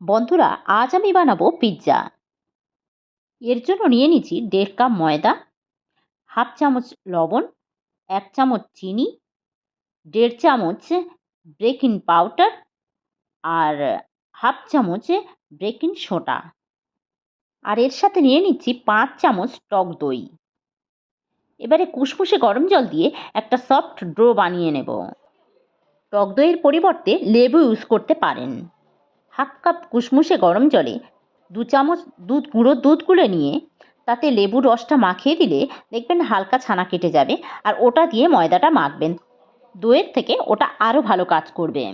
বন্ধুরা, আজ আমি বানাবো পিৎজা। এর জন্য নিয়ে নিচ্ছি দেড় কাপ ময়দা, হাফ চামচ লবণ, এক চামচ চিনি, দেড় চামচ বেকিং পাউডার আর হাফ চামচ বেকিং সোডা। আর এর সাথে নিয়ে নিচ্ছি পাঁচ চামচ টক দই। এবারে কুসকুসে গরম জল দিয়ে একটা সফট ড্রো বানিয়ে নেব। টক দইয়ের পরিবর্তে লেবু ইউজ করতে পারেন। হাফ কাপ কুসমুসে গরম জলে দু চামচ দুধ, গুঁড়ো দুধ গুলে নিয়ে তাতে লেবুর রসটা মাখিয়ে দিলে দেখবেন হালকা ছানা কেটে যাবে আর ওটা দিয়ে ময়দাটা মাখবেন। দইয়ের থেকে ওটা আরও ভালো কাজ করবে।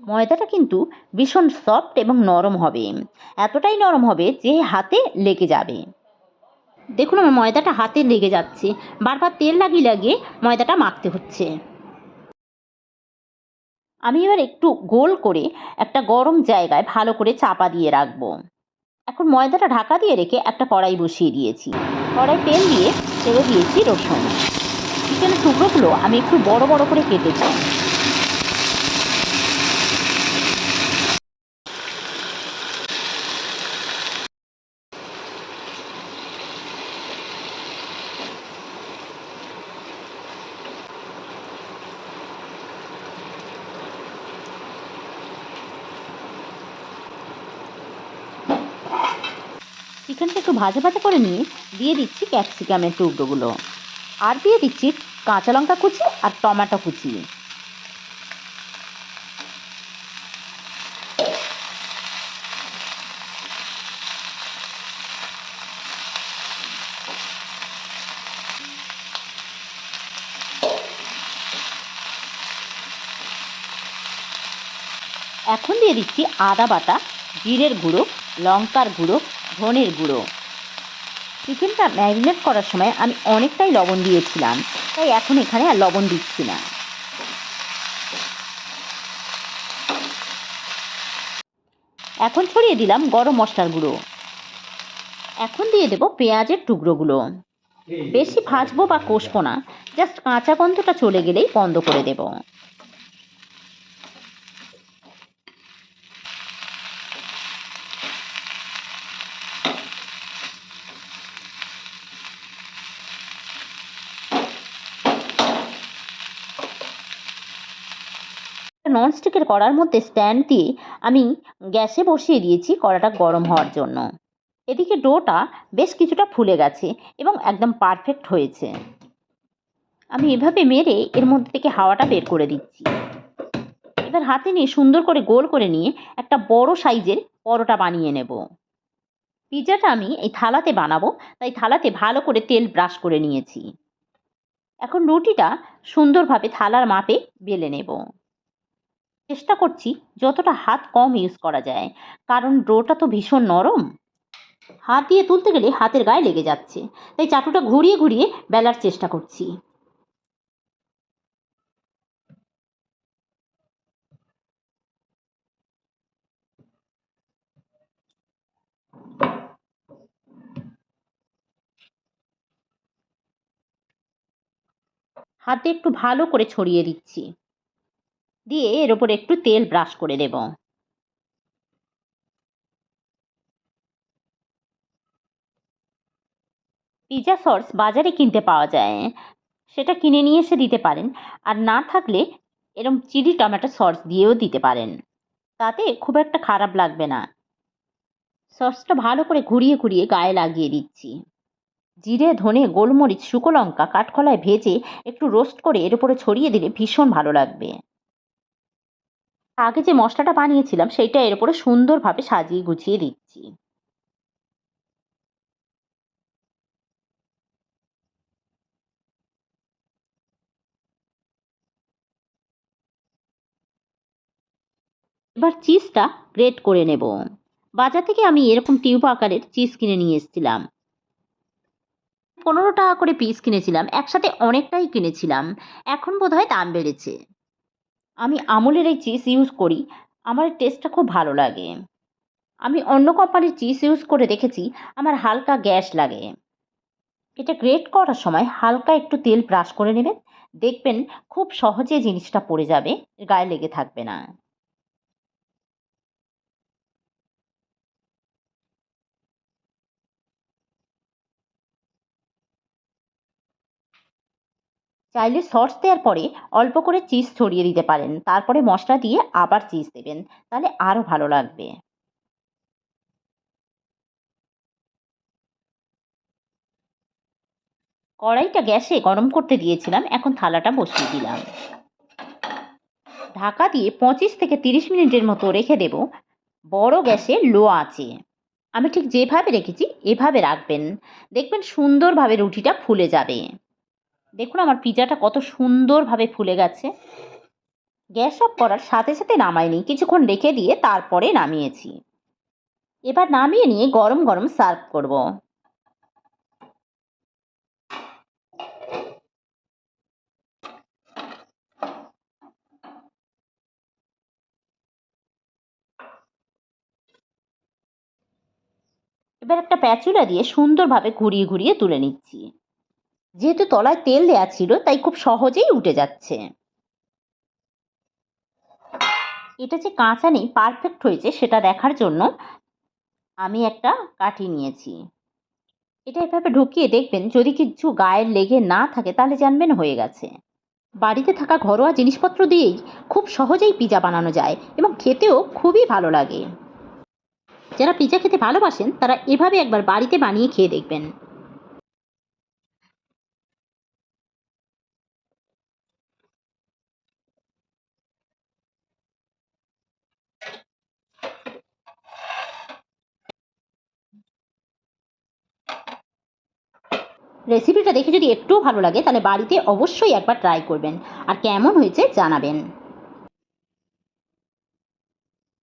ময়দাটা কিন্তু ভীষণ সফট এবং নরম হবে। এতটাই নরম হবে যে হাতে লেগে যাবে। দেখুন আমার ময়দাটা হাতে লেগে যাচ্ছে। বারবার তেল লাগিয়ে লাগিয়ে ময়দাটা মাখতে হচ্ছে। আমি এবার একটু গোল করে একটা গরম জায়গায় ভালো করে চাপা দিয়ে রাখব। এখন ময়দাটা ঢাকা দিয়ে রেখে একটা কড়াই বসিয়ে দিয়েছি। কড়াই তেল দিয়ে ছেড়ে দিয়েছি রসুন। চিকেনের টুকরোগুলো আমি একটু বড় বড় করে কেটেছি। চিকেনটা একটু ভাজা ভাজা করে নিয়ে দিয়ে দিচ্ছি ক্যাপসিকামের টুকরোগুলো। আর দিয়ে দিচ্ছি কাঁচা লঙ্কা কুচি আর টমেটো কুচি। এখন দিয়ে দিচ্ছি আদা বাটা, জিরের গুঁড়ো, লঙ্কার গুঁড়ো ধনের গুঁড়ো। চিকেনটা ম্যারিনেট করার সময় আমি অনেকটাই লবণ দিয়েছিলাম তাই এখন এখানে আর লবণ দিচ্ছি না। এখন ছড়িয়ে দিলাম গরম মশলার গুঁড়ো। এখন দিয়ে দেবো পেঁয়াজের টুকরোগুলো। বেশি ভাজবো বা কষবো না জাস্ট কাঁচা গন্ধটা চলে গেলেই বন্ধ করে দেবো। ননস্টিকের কড়ার মধ্যে স্ট্যান্ড দিয়ে আমি গ্যাসে বসিয়ে দিয়েছি কড়াটা গরম হওয়ার জন্য। এদিকে ডোটা বেশ কিছুটা ফুলে গেছে এবং একদম পারফেক্ট হয়েছে। আমি এভাবে মেরে এর মধ্যে থেকে হাওয়াটা বের করে দিচ্ছি। এবার হাতে নিয়ে সুন্দর করে গোল করে নিয়ে একটা বড় সাইজের পরোটা বানিয়ে নেব। পিৎজাটা আমি এই থালাতে বানাবো, তাই থালাতে ভালো করে তেল ব্রাশ করে নিয়েছি। এখন রুটিটা সুন্দরভাবে থালার মাপে বেলে নেব। চেষ্টা করছি যতটা হাত কম ইউজ করা যায়। কারণ ডোটা তো ভীষণ নরম। হাত দিয়ে তুলতে গেলে হাতের গায়ে লেগে যাচ্ছে। তাই চাটুটা ঘুরিয়ে ঘুরিয়ে বেলার চেষ্টা করছি। হাতে একটু ভালো করে ছড়িয়ে দিচ্ছি। দিয়ে এর ওপর একটু তেল ব্রাশ করে দেব। পিৎজা সস বাজারে কিনতে পাওয়া যায়। সেটা কিনে নিয়ে এসে দিতে পারেন। আর না থাকলে এরম চিলি টমেটো সস দিয়েও দিতে পারেন। তাতে খুব একটা খারাপ লাগবে না। সসটা ভালো করে ঘুরিয়ে ঘুরিয়ে গায়ে লাগিয়ে দিচ্ছি। জিরে, ধনে, গোলমরিচ শুকো লঙ্কা, কাঠখোলায় ভেজে একটু রোস্ট করে এর উপরে ছড়িয়ে দিলে ভীষণ ভালো লাগবে। আগে যে মশলাটা বানিয়েছিলাম, সেইটা এর উপরে সুন্দরভাবে সাজিয়ে গুছিয়ে দিচ্ছি। এবার চিজটা গ্রেট করে নেব। বাজার থেকে আমি এরকম টিউব আকারের চিজ কিনে নিয়ে এসেছিলাম। পনেরো টাকা করে পিস কিনেছিলাম, একসাথে অনেকটাই কিনেছিলাম। এখন বোধহয় দাম বেড়েছে। আমি আমুলের এই চিজ ইউজ করি। আমার টেস্টটা খুব ভালো লাগে। আমি অন্য কোম্পানির চিজ ইউজ করে দেখেছি, আমার হালকা গ্যাস লাগে। এটা গ্রেট করার সময় হালকা একটু তেল ব্রাশ করে নেবেন, দেখবেন খুব সহজে জিনিসটা পড়ে যাবে, গায়ে লেগে থাকবে না। চাইলে সস দেওয়ার পরে অল্প করে চিজ ছড়িয়ে দিতে পারেন। তারপরে মশলা দিয়ে আবার চিজ দেবেন। তাহলে আরও ভালো লাগবে। কড়াইটা গ্যাসে গরম করতে দিয়েছিলাম। এখন থালাটা বসিয়ে দিলাম। ঢাকা দিয়ে পঁচিশ থেকে তিরিশ মিনিটের মতো রেখে দেব। বড় গ্যাসে লো আছে আমি ঠিক যেভাবে রেখেছি, এভাবে রাখবেন। দেখবেন সুন্দরভাবে রুটিটা ফুলে যাবে। দেখুন আমার পিজাটা কত সুন্দরভাবে ফুলে গেছে। গ্যাস অফ করার সাথে সাথে নামাইনি কিছুক্ষণ রেখে দিয়ে তারপরে নামিয়েছি। এবার নামিয়ে নিয়ে গরম গরম সার্ভ করব। এবার একটা প্যাচুলা দিয়ে সুন্দরভাবে ঘুরিয়ে ঘুরিয়ে তুলে নিচ্ছি। যেহেতু তলায় তেল দেওয়া ছিল, তাই খুব সহজেই উঠে যাচ্ছে। এটা যে কাঁচা নেই পারফেক্ট হয়েছে, সেটা দেখার জন্য আমি একটা কাঠি নিয়েছি। এটা এভাবে ঢুকিয়ে দেখবেন, যদি কিছু গায়ের লেগে না থাকে, তাহলে জানবেন হয়ে গেছে। বাড়িতে থাকা ঘরোয়া জিনিসপত্র দিয়েই খুব সহজেই পিজা বানানো যায় এবং খেতেও খুবই ভালো লাগে। যারা পিজা খেতে ভালোবাসেন, তারা এভাবে একবার বাড়িতে বানিয়ে খেয়ে দেখবেন। রেসিপিটা দেখে যদি একটুও ভালো লাগে, তাহলে বাড়িতে অবশ্যই একবার ট্রাই করবেন। আর কেমন হয়েছে জানাবেন।